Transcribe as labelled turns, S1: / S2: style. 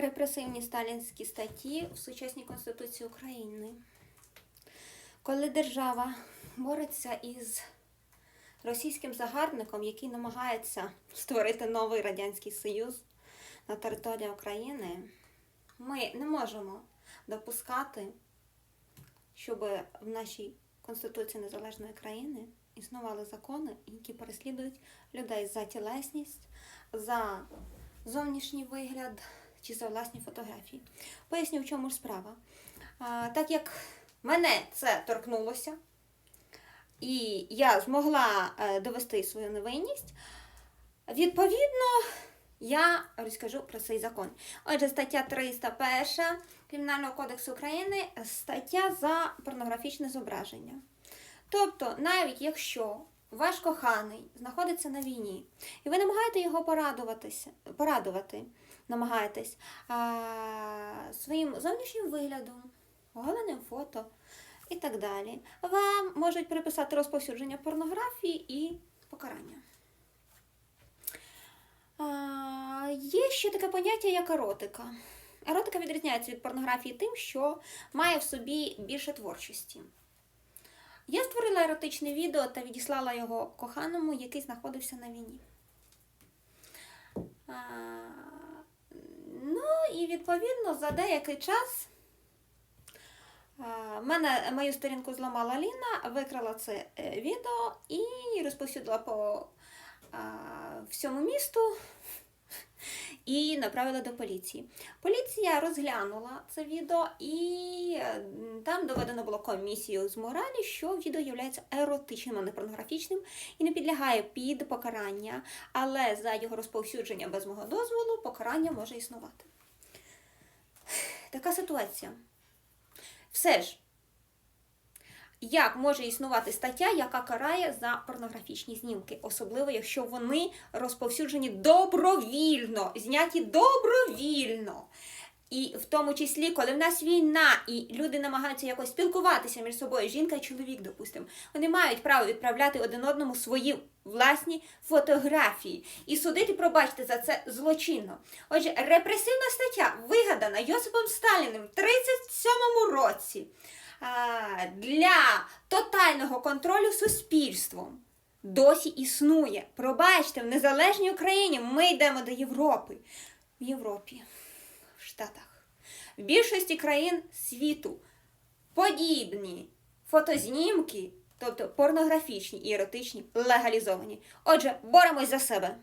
S1: репресивні сталінські статті в сучасній Конституції України. Коли держава бореться із російським загарбником, який намагається створити новий Радянський Союз на території України, ми не можемо допускати, щоб в нашій Конституції Незалежної країни існували закони, які переслідують людей за тілесність, за зовнішній вигляд чи за власні фотографії. Поясню, в чому ж справа. А, так як мене це торкнулося, і я змогла е, довести свою невинність, відповідно, я розкажу про цей закон. Отже, стаття 301 Кримінального кодексу України стаття за порнографічне зображення. Тобто, навіть якщо ваш коханий знаходиться на війні, і ви намагаєте його порадуватися, порадувати, намагаєтесь а, своїм зовнішнім виглядом, оголеним фото і так далі, вам можуть приписати розповсюдження порнографії і покарання. А, є ще таке поняття, як еротика. Еротика відрізняється від порнографії тим, що має в собі більше творчості. Я створила еротичне відео та відіслала його коханому, який знаходився на війні. А, ну і відповідно за деякий час а, мене, мою сторінку зламала Ліна, викрала це е, відео і розповсюдила по а, всьому місту і направила до поліції. Поліція розглянула це відео, і е, там доведено було комісією з моралі, що відео є еротичним, а не порнографічним і не підлягає під покарання, але за його розповсюдження без мого дозволу покарання може існувати. Така ситуація. Все ж, як може існувати стаття, яка карає за порнографічні знімки, особливо якщо вони розповсюджені добровільно, зняті добровільно. І в тому числі, коли в нас війна, і люди намагаються якось спілкуватися між собою, жінка і чоловік, допустимо, вони мають право відправляти один одному свої власні фотографії і судити, пробачте, за це злочинно. Отже, репресивна стаття вигадана Йосипом Сталіним в 37-му році для тотального контролю суспільством. Досі існує. Пробачте, в незалежній Україні ми йдемо до Європи. В Європі, в Штатах, в більшості країн світу подібні фотознімки, тобто порнографічні і еротичні, легалізовані. Отже, боремось за себе.